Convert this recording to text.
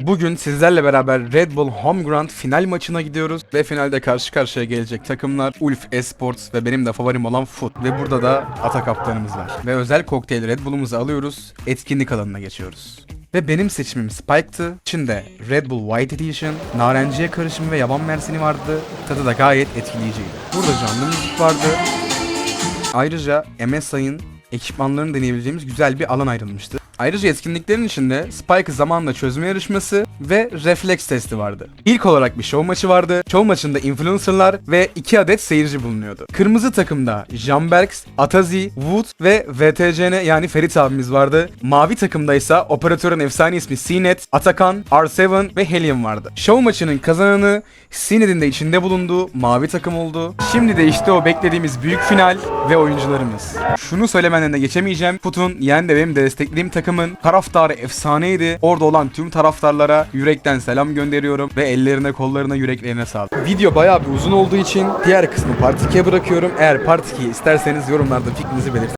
Bugün sizlerle beraber Red Bull Home Ground final maçına gidiyoruz ve finalde karşı karşıya gelecek takımlar Ulf Esports ve benim de favorim olan Foot ve burada da Ata kaptanımız var. Ve özel kokteyl Red Bull'umuzu alıyoruz, etkinlik alanına geçiyoruz. Ve benim seçimim Spike'tı. İçinde Red Bull White Edition, narenciye karışımı ve yaban mersini vardı. Tadı da gayet etkileyiciydi. Burada canlı müzik vardı. Ayrıca MSI'ın ekipmanlarını deneyebileceğimiz güzel bir alan ayrılmıştı. Ayrıca etkinliklerin içinde Spike zamanla çözme yarışması ve refleks testi vardı. İlk olarak bir show maçı vardı. Show maçında influencerlar ve 2 adet seyirci bulunuyordu. Kırmızı takımda Jamberks, Atazi, Wood ve VTCN yani Ferit abimiz vardı. Mavi takımda ise operatörün efsane ismi CNET, Atakan, R7 ve Helium vardı. Show maçının kazananı CNET'in de içinde bulunduğu mavi takım oldu. Şimdi de işte o beklediğimiz büyük final ve oyuncularımız. Şunu söylemeden de geçemeyeceğim. Futun yani de benim de desteklediğim takımın taraftarı efsaneydi. Orada olan tüm taraftarlara yürekten selam gönderiyorum ve ellerine kollarına yüreklerine sağlık. Video bayağı bir uzun olduğu için diğer kısmı Part 2'ye bırakıyorum. Eğer Part 2'yi isterseniz yorumlarda fikrinizi belirtin.